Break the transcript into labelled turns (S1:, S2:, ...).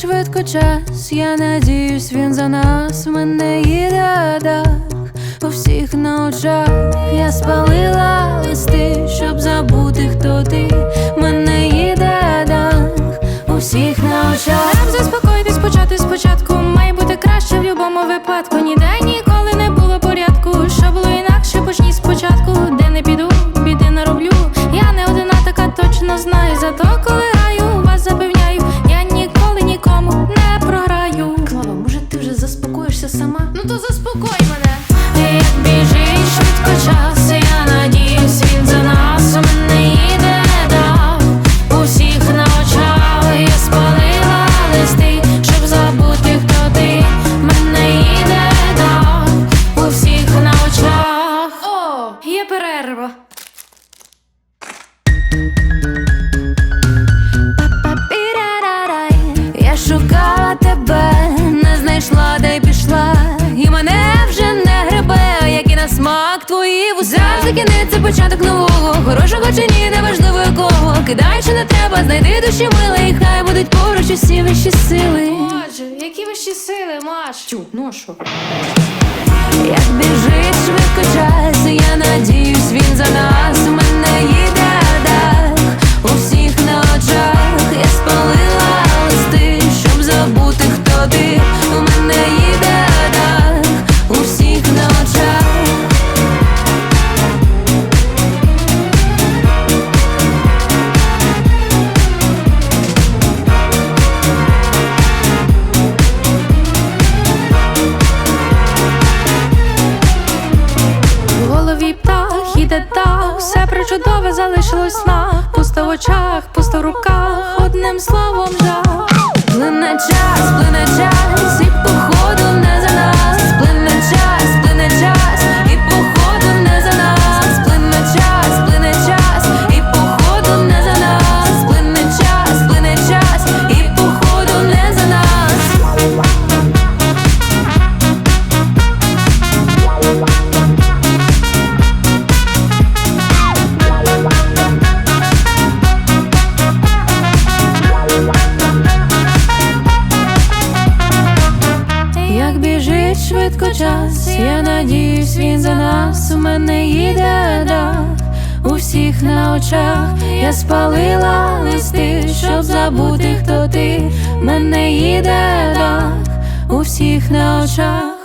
S1: швидко час, я надіюсь, він за нас мене їде дах у всіх на очах я спалила листи, щоб забути, хто ти мене їде дах у всіх на очах. Заспокоїтись, почати спочатку. Має бути краще в будь-якому випадку. Ніде ніколи не було порядку. Що було інакше, почніть спочатку. Де не піду, біди нароблю. Я не одина така точно знаю. Зато коли não No to zaspokoi твої Завжди кінець початок нового, хорошого чи ні, неважливо якого. Кидай, що не треба, знайди душі миле, і хай будуть поруч усі вищі сили.
S2: Боже, які вищі сили, Маш? Тю, ну а що?
S1: Як біжить все причудове залишилось на Пусто в очах, пусто в руках, одним словом жах. Плине час, плине час, біжить швидко час, я надіюсь, він за нас. У мене їде дах у всіх на очах. Я спалила листи, щоб забути, хто ти. Мене їде дах у всіх на очах.